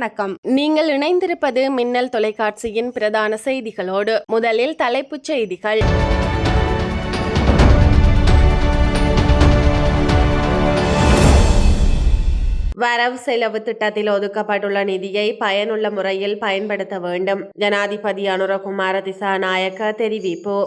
வணக்கம். நீங்கள் இணைந்திருப்பது மின்னல் தொலைக்காட்சியின் பிரதான செய்திகளோடு முதலில் தலைப்புச் செய்திகள். வரவு செலவு திட்டத்தில் ஒதுக்கப்பட்டுள்ள நிதியை பயனுள்ள முறையில் பயன்படுத்த வேண்டும். ஜனாதிபதி அனுரகுமார திசாநாயக்க தெரிவிப்பு.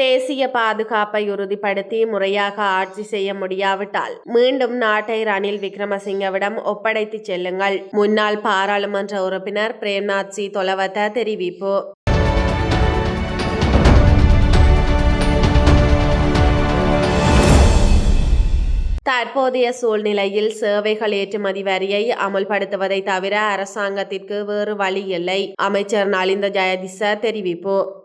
தேசிய பாதுகாப்பை உறுதிப்படுத்தி முறையாக ஆட்சி செய்ய முடியாவிட்டால் மீண்டும் நாட்டை ரணில் விக்ரமசிங்கவிடம் ஒப்படைத்துச் செல்லுங்கள். முன்னாள் பாராளுமன்ற உறுப்பினர் பிரேம்நாத் சி. தொலவத்த தெரிவிப்பு. தற்போதைய சூழ்நிலையில் சேவைகள் ஏற்றுமதி வரியை அமல்படுத்துவதை தவிர அரசாங்கத்திற்கு வேறு வழி இல்லை அமைச்சர் நலிந்த ஜெயதிச தெரிவிப்பு.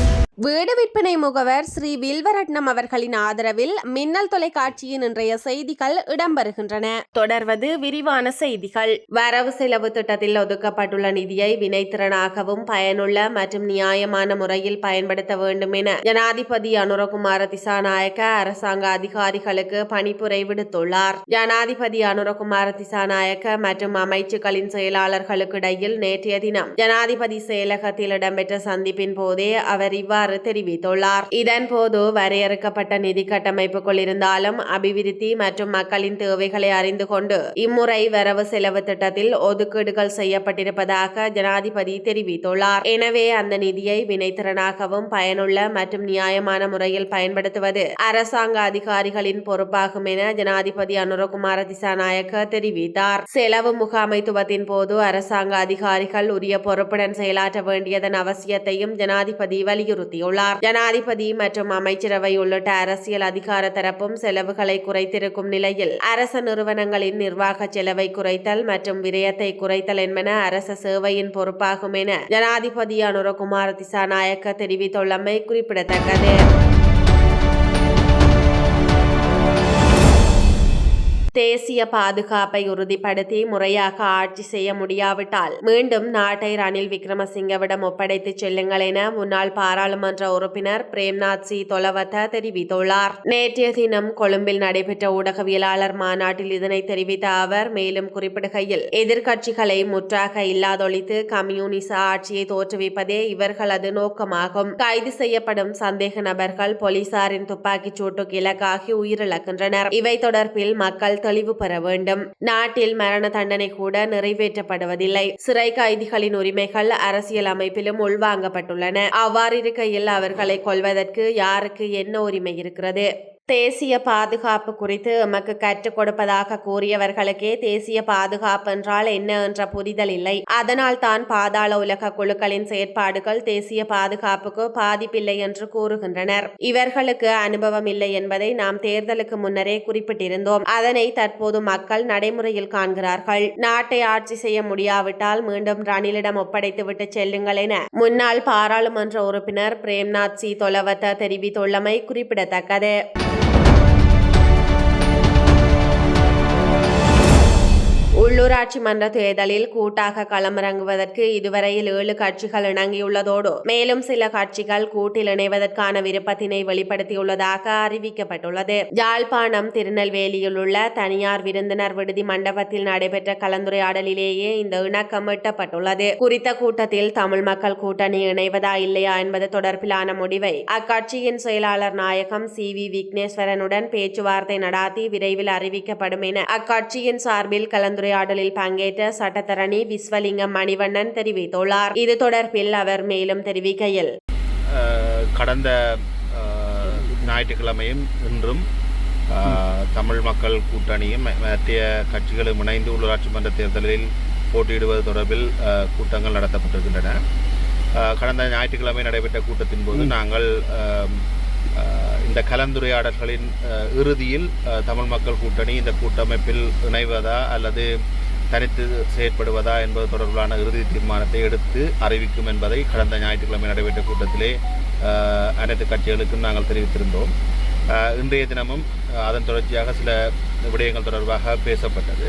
வீடு விற்பனை முகவர் ஸ்ரீ வில்வரட்னம் அவர்களின் ஆதரவில் மின்னல் தொலைக்காட்சியின் இன்றைய செய்திகள் இடம்பெறுகின்றன. தொடர்வது விரிவான செய்திகள். வரவு செலவு திட்டத்தில் ஒதுக்கப்பட்டுள்ள நிதியை வினைத்திறனாகவும் பயனுள்ள மற்றும் நியாயமான முறையில் பயன்படுத்த வேண்டும் என ஜனாதிபதி அனுரகுமார திசாநாயக்க அரசாங்க அதிகாரிகளுக்கு பணிப்புரை விடுத்துள்ளார். ஜனாதிபதி அனுரகுமார திசாநாயக்க மற்றும் அமைச்சுக்களின் செயலாளர்களுக்கு இடையில் நேற்றைய தினம் ஜனாதிபதி செயலகத்தில் இடம்பெற்ற சந்திப்பின் போதே அவர் இவ்வாறு தெரிவித்துள்ளார். இதன் போது வரையறுக்கப்பட்ட நிதி கட்டமைப்புக்குள் இருந்தாலும் அபிவிருத்தி மற்றும் மக்களின் தேவைகளை அறிந்து கொண்டு இம்முறை வரவு செலவு திட்டத்தில் ஒதுக்கீடுகள் செய்யப்பட்டிருப்பதாக ஜனாதிபதி தெரிவித்துள்ளார். எனவே அந்த நிதியை வினைத்திறனாகவும் பயனுள்ள மற்றும் நியாயமான முறையில் பயன்படுத்துவது அரசாங்க அதிகாரிகளின் பொறுப்பாகும் என ஜனாதிபதி அனுரகுமார திசாநாயக்க தெரிவித்தார். செலவு முகாமைத்துவத்தின் போது அரசாங்க அதிகாரிகள் உரிய பொறுப்புடன் செயலாற்ற வேண்டியதன் அவசியத்தையும் ஜனாதிபதி வலியுறுத்தி கூறியுள்ளார் ஜனாதிபதி மற்றும் அமைச்சரவை உள்ளிட்ட அரசியல் அதிகார தரப்பும் செலவுகளை குறைத்திருக்கும் நிலையில் அரச நிறுவனங்களின் நிர்வாக செலவை குறைத்தல் மற்றும் விரயத்தை குறைத்தல் என்பன அரச சேவையின் பொறுப்பாகும் என ஜனாதிபதி அனுரகுமார் திசாநாயக்க தெரிவித்துள்ளமை குறிப்பிடத்தக்கது. தேசிய பாதுகாப்பை உறுதிப்படுத்தி முறையாக ஆட்சி செய்ய முடியாவிட்டால் மீண்டும் நாட்டை ரணில் விக்ரமசிங்கவிடம் ஒப்படைத்துச் செல்லுங்கள் என முன்னாள் பாராளுமன்ற உறுப்பினர் பிரேம்நாத் சி. தொலவத்த தெரிவித்துள்ளார். நேற்றைய தினம் கொழும்பில் நடைபெற்ற ஊடகவியலாளர் மாநாட்டில் இதனை தெரிவித்த அவர் மேலும் குறிப்பிடுகையில் எதிர்க்கட்சிகளை முற்றாக இல்லாதொழித்து கம்யூனிச ஆட்சியை தோற்றுவிப்பதே இவர்களது நோக்கமாகும். கைது செய்யப்படும் சந்தேக நபர்கள் போலீசாரின் துப்பாக்கிச் சூட்டுக்கு இலக்காகி உயிரிழக்கின்றனர். இவை தொடர்பில் மக்கள் தெளிவு பெற வேண்டும். நாட்டில் மரண தண்டனை கூட நிறைவேற்றப்படுவதில்லை. சிறை கைதிகளின் உரிமைகள் அரசியல் அமைப்பிலும் உள்வாங்கப்பட்டுள்ளன. அவ்வாறிருக்கையில் அவர்களை கொல்வதற்கு யாருக்கு என்ன உரிமை இருக்கிறது? தேசிய பாதுகாப்பு குறித்து எமக்கு கற்றுக் கொடுப்பதாக கூறியவர்களுக்கே தேசிய பாதுகாப்பு என்றால் என்ன என்ற புரிதல் இல்லை. அதனால் தான் பாதாள உலக குழுக்களின் செயற்பாடுகள் தேசிய பாதுகாப்புக்கு பாதிப்பில்லை என்று கூறுகின்றனர். இவர்களுக்கு அனுபவம் இல்லை என்பதை நாம் தேர்தலுக்கு முன்னரே குறிப்பிட்டிருந்தோம். அதனை தற்போது மக்கள் நடைமுறையில் காண்கிறார்கள். நாட்டை ஆட்சி செய்ய முடியாவிட்டால் மீண்டும் ரணிலிடம் ஒப்படைத்துவிட்டு செல்லுங்கள் என முன்னாள் பாராளுமன்ற உறுப்பினர் பிரேம்நாத் சி. தொலவத்த தெரிவித்துள்ளமை குறிப்பிடத்தக்கது. உள்ளூராட்சி மன்ற தேர்தலில் கூட்டாக களமிறங்குவதற்கு இதுவரையில் ஏழு கட்சிகள் இணங்கியுள்ளதோடு மேலும் சில கட்சிகள் கூட்டில் இணைவதற்கான விருப்பத்தினை வெளிப்படுத்தியுள்ளதாக அறிவிக்கப்பட்டுள்ளது. யாழ்ப்பாணம் திருநெல்வேலியில் உள்ள தனியார் விருந்தினர் விடுதி மண்டபத்தில் நடைபெற்ற கலந்துரையாடலிலேயே இந்த இணக்கம் எட்டப்பட்டுள்ளது. குறித்த கூட்டத்தில் தமிழ் மக்கள் கூட்டணி இணைவதா இல்லையா என்பது தொடர்பிலான முடிவை அக்கட்சியின் செயலாளர் நாயகம் சி. வி. விக்னேஸ்வரனுடன் பேச்சுவார்த்தை நடாத்தி விரைவில் அறிவிக்கப்படும் என அக்கட்சியின் சார்பில் கலந்துரையாடலில் பங்கேற்ற சட்டத்தரணி விஸ்வலிங்கம் மணிவண்ணன் தெரிவித்துள்ளார். இது தொடர்பில் அவர் மேலும் தெரிவிக்கையில். கடந்த ஞாயிற்றுக்கிழமையும் இன்றும் தமிழ் மக்கள் கூட்டணியும் ம- மற்ற கட்சிகளும் இணைந்து உள்ளூராட்சி மன்ற தேர்தலில் போட்டியிடுவது தொடர்பில் அஹ், கூட்டங்கள் நடத்தப்பட்டிருக்கின்றன. அஹ், கடந்த ஞாயிற்றுக்கிழமை நடைபெற்ற கூட்டத்தின் போது நாங்கள் இந்த கலந்துரையாடல்களின் இறுதியில் தமிழ் மக்கள் கூட்டணி இந்த கூட்டமைப்பில் இணைவதா அல்லது தனித்து செயற்படுவதா என்பது தொடர்பான இறுதி தீர்மானத்தை எடுத்து அறிவிக்கும் என்பதை கடந்த ஞாயிற்றுக்கிழமை நடைபெற்ற கூட்டத்திலே அனைத்து கட்சிகளுக்கும் நாங்கள் தெரிவித்திருந்தோம். இன்றைய தினமும் அதன் தொடர்ச்சியாக சில விடயங்கள் தொடர்பாக பேசப்பட்டது.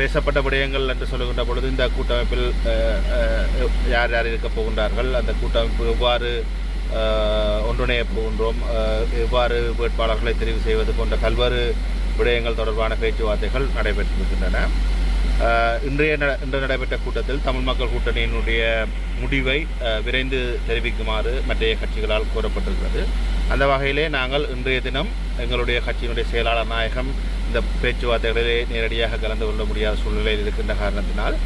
பேசப்பட்ட விடயங்கள் என்று சொல்லுகின்ற பொழுது இந்த கூட்டமைப்பில் யார் யார் இருக்கப் போகின்றார்கள்? அந்த கூட்டமைப்பு எவ்வாறு ஒன்றிணைய போகின்றோம். எவ்வாறு வேட்பாளர்களை தெரிவு செய்வது போன்ற பல்வேறு விடயங்கள் தொடர்பான பேச்சுவார்த்தைகள் நடைபெற்றிருக்கின்றன. இன்றைய ந- இன்று நடைபெற்ற கூட்டத்தில் தமிழ் மக்கள் கூட்டணியினுடைய முடிவை விரைந்து தெரிவிக்குமாறு மற்றைய கட்சிகளால் கோரப்பட்டிருக்கிறது அந்த வகையிலே நாங்கள் இன்றைய தினம் எங்களுடைய கட்சியினுடைய செயலாளர் நாயகம் இந்த பேச்சுவார்த்தைகளிலே நேரடியாக கலந்து கொள்ள முடியாத சூழ்நிலையில் இருக்கின்ற காரணத்தினால்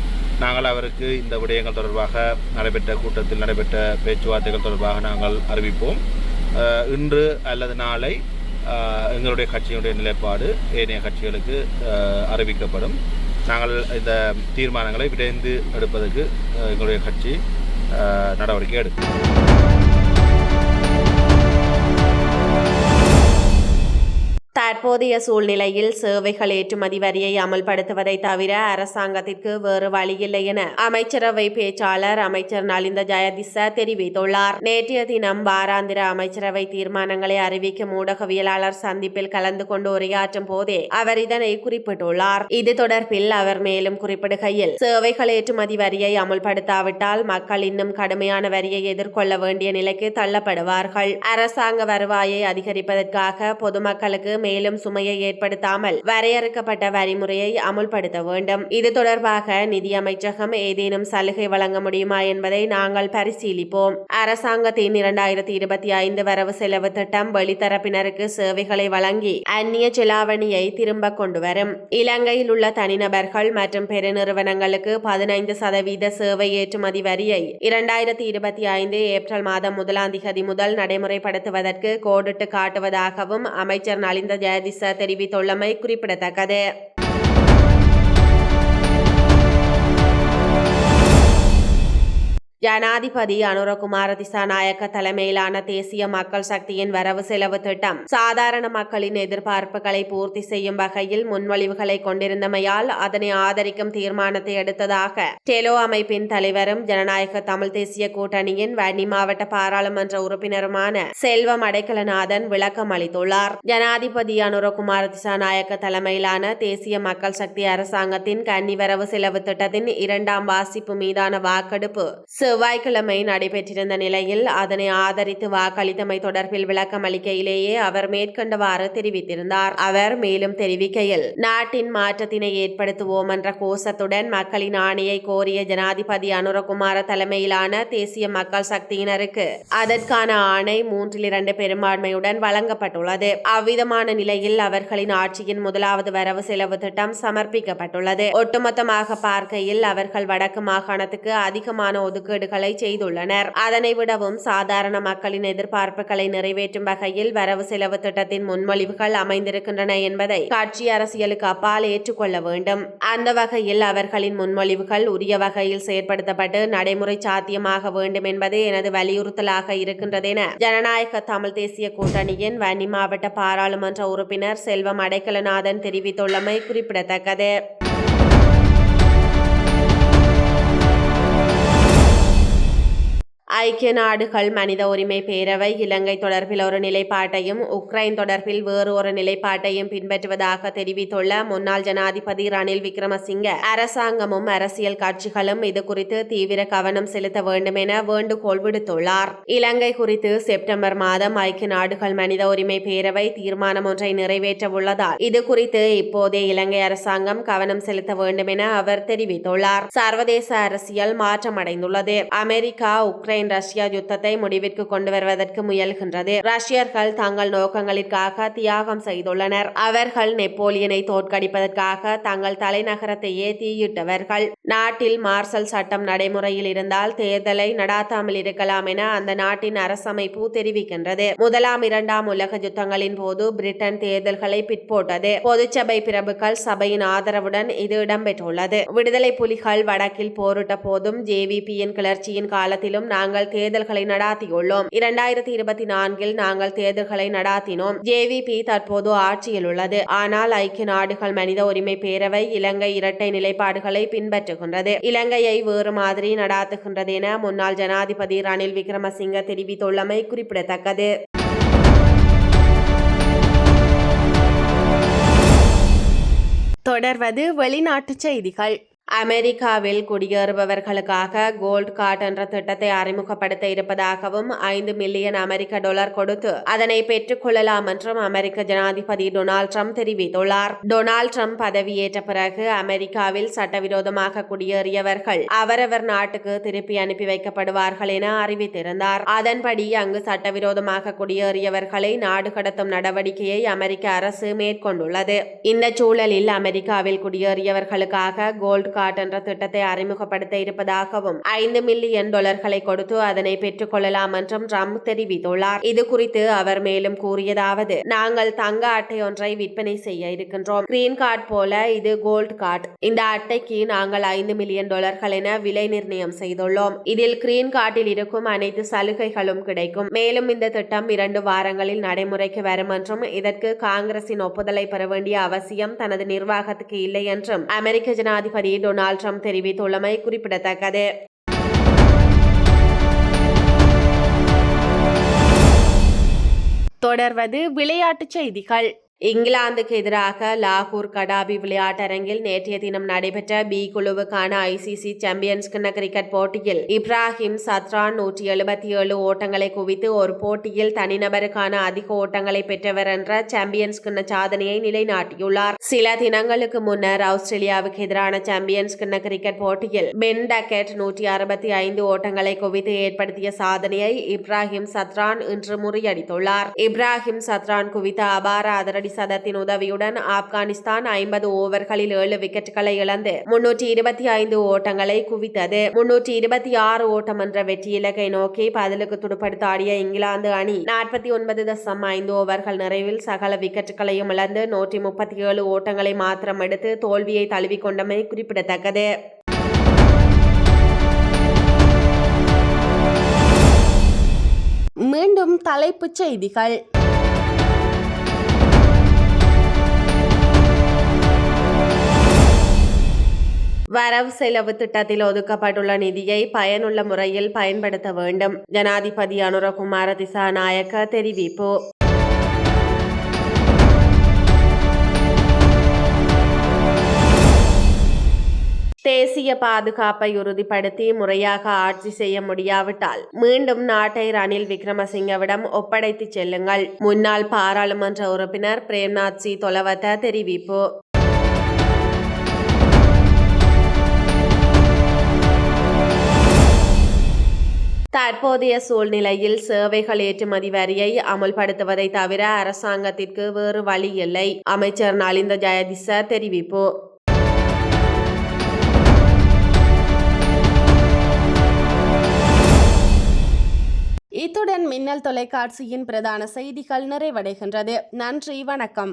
நாங்கள் அவருக்கு இந்த விடயங்கள் தொடர்பாக நடைபெற்ற கூட்டத்தில் நடைபெற்ற பேச்சுவார்த்தைகள் தொடர்பாக நாங்கள் அறிவிப்போம். இன்று அல்லது நாளை எங்களுடைய கட்சியினுடைய நிலைப்பாடு ஏனைய கட்சிகளுக்கு அறிவிக்கப்படும். நாங்கள் இந்த தீர்மானங்களை விரைந்து எடுப்பதற்கு எங்களுடைய கட்சி நடவடிக்கை எடுக்கும். தற்போதைய சூழ்நிலையில் சேவைகள் ஏற்றுமதி வரியை அமல்படுத்துவதை தவிர அரசாங்கத்திற்கு வேறு வழியில்லை என அமைச்சரவை பேச்சாளர் அமைச்சர் நலிந்த ஜெயதிச தெரிவித்துள்ளார். நேற்றைய தினம் வாராந்திர அமைச்சரவை தீர்மானங்களை அறிவிக்கும் ஊடகவியலாளர் சந்திப்பில் கலந்து கொண்டு உரையாற்றும் போதே அவர் இதனை குறிப்பிட்டுள்ளார். இது தொடர்பில் அவர் மேலும் குறிப்பிடுகையில் சேவைகள் ஏற்றுமதி வரியை அமுல்படுத்தாவிட்டால் மக்கள் இன்னும் கடுமையான வரியை எதிர்கொள்ள வேண்டிய நிலைக்கு தள்ளப்படுவார்கள். அரசாங்க வருவாயை அதிகரிப்பதற்காக பொதுமக்களுக்கு மேலும் சுமையை ஏற்படுத்தாமல் வரையறுக்கப்பட்ட வரிமுறையை அமுல்படுத்த வேண்டும். இது தொடர்பாக நிதியமைச்சகம் ஏதேனும் சலுகை வழங்க முடியுமா என்பதை நாங்கள் பரிசீலிப்போம். அரசாங்கத்தின் இரண்டாயிரத்தி இருபத்தி ஐந்து வரவு செலவு திட்டம் வெளித்தரப்பினருக்கு சேவைகளை வழங்கி அந்நிய செலாவணியை திரும்ப கொண்டு வரும் இலங்கையில் உள்ள தனிநபர்கள் மற்றும் பெருநிறுவனங்களுக்கு பதினைந்து சதவீத சேவை ஏற்றுமதி வரியை இரண்டாயிரத்தி இருபத்தி ஐந்து ஏப்ரல் மாதம் முதலாம் திகதி முதல் நடைமுறைப்படுத்துவதற்கு கோடிட்டு காட்டுவதாகவும் அமைச்சர் நலிந்த ஜெயதிச தெரிவித்துள்ளமை குறிப்பிடத்தக்கது. ஜனாதிபதி அனுரகுமார திசாநாயக்க தலைமையிலான தேசிய மக்கள் சக்தியின் வரவு செலவு திட்டம். சாதாரண மக்களின் எதிர்பார்ப்புகளை பூர்த்தி செய்யும் வகையில் முன்மொழிவுகளை கொண்டிருந்தமையால் அதனை ஆதரிக்கும் தீர்மானத்தை எடுத்ததாக டெலோ அமைப்பின் தலைவரும் ஜனநாயக தமிழ் தேசிய கூட்டணியின் வன்னி மாவட்ட பாராளுமன்ற உறுப்பினருமான செல்வம் அடைக்கலநாதன் விளக்கம் அளித்துள்ளார். ஜனாதிபதி அனுரகுமார திசாநாயக்க தலைமையிலான தேசிய மக்கள் சக்தி அரசாங்கத்தின் கன்னி வரவு செலவு திட்டத்தின் இரண்டாம் வாசிப்பு மீதான வாக்கெடுப்பு செவ்வாய்க்கிழமை நடைபெற்றிருந்த நிலையில் அதனை ஆதரித்து வாக்களித்தமை தொடர்பில் விளக்கம் அளிக்கையிலேயே அவர் மேற்கண்டவாறு தெரிவித்திருந்தார். அவர் மேலும் தெரிவிக்கையில் நாட்டின் மாற்றத்தினை ஏற்படுத்துவோம் என்ற கோஷத்துடன் மக்களின் ஆணையை கோரிய ஜனாதிபதி அனுரகுமார தலைமையிலான தேசிய மக்கள் சக்தியினருக்கு அதற்கான ஆணை மூன்றில் இரண்டு பெரும்பான்மையுடன் வழங்கப்பட்டுள்ளது. அவ்விதமான நிலையில் அவர்களின் ஆட்சியின் முதலாவது வரவு செலவு திட்டம் சமர்ப்பிக்கப்பட்டுள்ளது. ஒட்டுமொத்தமாக பார்க்கையில் அவர்கள் வடக்கு மாகாணத்துக்கு அதிகமான ஒதுக்கீடு ஒதுக்கீடுகளை செய்துள்ளனர். அதனை விடவும் சாதாரண மக்களின் எதிர்பார்ப்புகளை நிறைவேற்றும் வகையில் வரவு செலவு திட்டத்தின் முன்மொழிவுகள் அமைந்திருக்கின்றன என்பதை கட்சி அரசியலுக்கு அப்பால் ஏற்றுக்கொள்ள வேண்டும். அந்த வகையில் அவர்களின் முன்மொழிவுகள் உரிய வகையில் செயற்படுத்தப்பட்டு நடைமுறை சாத்தியமாக வேண்டும் என்பது எனது வலியுறுத்தலாக இருக்கின்றது என ஜனநாயக தமிழ் தேசிய கூட்டணியின் வன்னி மாவட்ட பாராளுமன்ற உறுப்பினர் செல்வம் அடைக்கலநாதன் தெரிவித்துள்ளமை குறிப்பிடத்தக்கது. ஐக்கிய நாடுகள் மனித உரிமை பேரவை இலங்கை தொடர்பில் ஒரு நிலைப்பாட்டையும் உக்ரைன் தொடர்பில் வேறு ஒரு நிலைப்பாட்டையும் பின்பற்றுவதாக தெரிவித்துள்ள முன்னாள் ஜனாதிபதி ரணில் விக்ரமசிங்க அரசாங்கமும் அரசியல் கட்சிகளும் இது குறித்து தீவிர கவனம் செலுத்த வேண்டும் என வேண்டுகோள் விடுத்துள்ளார். இலங்கை குறித்து செப்டம்பர் மாதம் ஐக்கிய நாடுகள் மனித உரிமை பேரவை தீர்மானம் ஒன்றை நிறைவேற்ற உள்ளதால் இது குறித்து இப்போதே இலங்கை அரசாங்கம் கவனம் செலுத்த வேண்டும் என அவர் தெரிவித்துள்ளார். சர்வதேச அரசியல் மாற்றமடைந்துள்ளது. அமெரிக்கா உக்ரைன் உக்ரைன் ரஷ்யா யுத்தத்தை முடிவிற்கு கொண்டு வருவதற்கு முயல்கின்றது. ரஷ்யர்கள் தங்கள் நோக்கங்களிற்காக தியாகம் செய்துள்ளனர். அவர்கள் நெப்போலியனை தோற்கடிப்பதற்காக தங்கள் தலைநகரத்தையே தீயிட்டவர்கள். நாட்டில் மார்சல் சட்டம் நடைமுறையில் இருந்தால் தேர்தலை நடாத்தாமல் இருக்கலாம் என அந்த நாட்டின் அரசமைப்பு தெரிவிக்கின்றது. முதலாம் இரண்டாம் உலக யுத்தங்களின் போது பிரிட்டன் தேர்தல்களை பிற்போட்டது. பொதுச்சபை பிரபுக்கள் சபையின் ஆதரவுடன் இது இடம்பெற்றுள்ளது. விடுதலை புலிகள் வடக்கில் போரிட்ட போதும் ஜேவிபியின் கிளர்ச்சியின் காலத்திலும் நாங்கள் தேர்தல்களை நடாத்தியுள்ளோம். இரண்டாயிரத்தி இருபத்தி நான்கில் நாங்கள் தேர்தல்களை நடாத்தினோம். ஜேவிபி தற்போது ஆட்சியில் உள்ளது. ஆனால் ஐக்கிய நாடுகள் மனித உரிமை பேரவை இலங்கை இரட்டை நிலைப்பாடுகளை பின்பற்றுகின்றது. இலங்கையை வேறு மாதிரி நடாத்துகின்றது என முன்னாள் ஜனாதிபதி ரணில் விக்ரமசிங்க தெரிவித்துள்ளமை குறிப்பிடத்தக்கது. தொடர்வது வெளிநாட்டு செய்திகள். அமெரிக்காவில் குடியேறுபவர்களுக்காக கோல்ட் கார்டு என்ற திட்டத்தை அறிமுகப்படுத்த இருப்பதாகவும் ஐந்து மில்லியன் அமெரிக்க டாலர் கொடுத்து அதனை பெற்றுக் கொள்ளலாம் என்றும் அமெரிக்க ஜனாதிபதி டொனால்ட் ட்ரம்ப் தெரிவித்துள்ளார். டொனால்ட் ட்ரம்ப் பதவியேற்ற பிறகு அமெரிக்காவில் சட்டவிரோதமாக குடியேறியவர்கள் அவரவர் நாட்டுக்கு திருப்பி அனுப்பி வைக்கப்படுவார்கள் என அறிவித்திருந்தார். அதன்படி அங்கு சட்டவிரோதமாக குடியேறியவர்களை நாடு கடத்தும் நடவடிக்கையை அமெரிக்க அரசு மேற்கொண்டுள்ளது. இந்த சூழலில் அமெரிக்காவில் குடியேறியவர்களுக்காக கோல்டு கார்டு என்ற திட்டத்தை அறிமுகப்படுத்த இருப்பதாகவும் ஐந்து மில்லியன் டாலர்களை கொடுத்து அதனை பெற்றுக் கொள்ளலாம் என்றும் ட்ரம்ப் தெரிவித்துள்ளார். இது குறித்து அவர் மேலும் கூறியதாவது நாங்கள் தங்க அட்டை ஒன்றை விற்பனை செய்ய இருக்கின்றோம். கிரீன் கார்டு போல இது கோல்ட் கார்டு. இந்த அட்டைக்கு நாங்கள் ஐந்து மில்லியன் டாலர்கள் என விலை நிர்ணயம் செய்துள்ளோம். இதில் கிரீன் கார்டில் இருக்கும் அனைத்து சலுகைகளும் கிடைக்கும். மேலும் இந்த திட்டம் இரண்டு வாரங்களில் நடைமுறைக்கு வரும் என்றும் இதற்கு காங்கிரசின் ஒப்புதலை பெற வேண்டிய அவசியம் தனது நிர்வாகத்துக்கு இல்லை என்றும் அமெரிக்க ஜனாதிபதி டொனால்ட் ட்ரம்ப் தெரிவித்துள்ளமை குறிப்பிடத்தக்கது. தொடர்வது விளையாட்டுச் செய்திகள். இங்கிலாந்துக்கு எதிராக லாகூர் கடாபி விளையாட்டரங்கில் நேற்றைய தினம் நடைபெற்ற பி குழுவுக்கான ஐசிசி சாம்பியன்ஸ் கிண்ண கிரிக்கெட் போட்டியில் இப்ராஹிம் சத்ரான் நூற்றி எழுபத்தி ஏழு ஓட்டங்களை குவித்து ஒரு போட்டியில் தனிநபருக்கான அதிக ஓட்டங்களை பெற்றவர் என்ற சாம்பியன்ஸ் கிண்ண சாதனையை நிலைநாட்டியுள்ளார். சில தினங்களுக்கு முன்னர் ஆஸ்திரேலியாவுக்கு எதிரான சாம்பியன்ஸ் கிண்ண கிரிக்கெட் போட்டியில் பென் டக்கெட் நூற்றி அறுபத்தி ஐந்து ஓட்டங்களை குவித்து ஏற்படுத்திய சாதனையை இப்ராஹிம் சத்ரான் இன்று முறியடித்துள்ளார். இப்ராஹிம் சத்ரான் குவித்த அபார அதிரடி சதத்தின் உதவியுடன் ஆப்கானிஸ்தான் ஐம்பது ஓவர்களில் ஏழு விக்கெட்டுகளை இழந்து முன்னூற்றி இருபத்தி ஐந்து ஓட்டங்களை குவித்தது. முன்னூற்றி இருபத்தி ஆறு ஓட்டம் என்ற வெற்றி இலக்கை நோக்கி பதிலுக்கு துடுப்படுத்த ஆடிய இங்கிலாந்து அணி நாற்பத்தி ஒன்பது தசம் ஐந்து ஓவர்கள் நிறைவில் சகல விக்கெட்டுகளையும் இழந்து நூற்றி முப்பத்தி ஏழு ஓட்டங்களை மாத்திரம் எடுத்து தோல்வியை தழுவிக்கொண்டமை குறிப்பிடத்தக்கது. மீண்டும் தலைப்புச் செய்திகள். வரவு செலவு திட்டத்தில் ஒதுக்கப்பட்டுள்ள நிதியை பயனுள்ள முறையில் பயன்படுத்த வேண்டும் ஜனாதிபதி அனுரகுமார திசாநாயக்க தெரிவிப்பு தேசிய பாதுகாப்பை உறுதிப்படுத்தி முறையாக ஆட்சி செய்ய முடியாவிட்டால் மீண்டும் நாட்டை ரணில் விக்ரமசிங்கவிடம் ஒப்படைத்து செல்லுங்கள் முன்னாள் பாராளுமன்ற உறுப்பினர் பிரேம்நாத் சி தொலவத்த தெரிவிப்பு தற்போதைய சூழ்நிலையில் சேவைகள் ஏற்றுமதி வரியை அமல்படுத்துவதை தவிர அரசாங்கத்திற்கு வேறு வழி இல்லை. அமைச்சர் நலிந்த ஜெயதிச தெரிவிப்பு. இத்துடன் மின்னல் தொலைக்காட்சியின் பிரதான செய்திகள் நிறைவடைகின்றது. நன்றி வணக்கம்.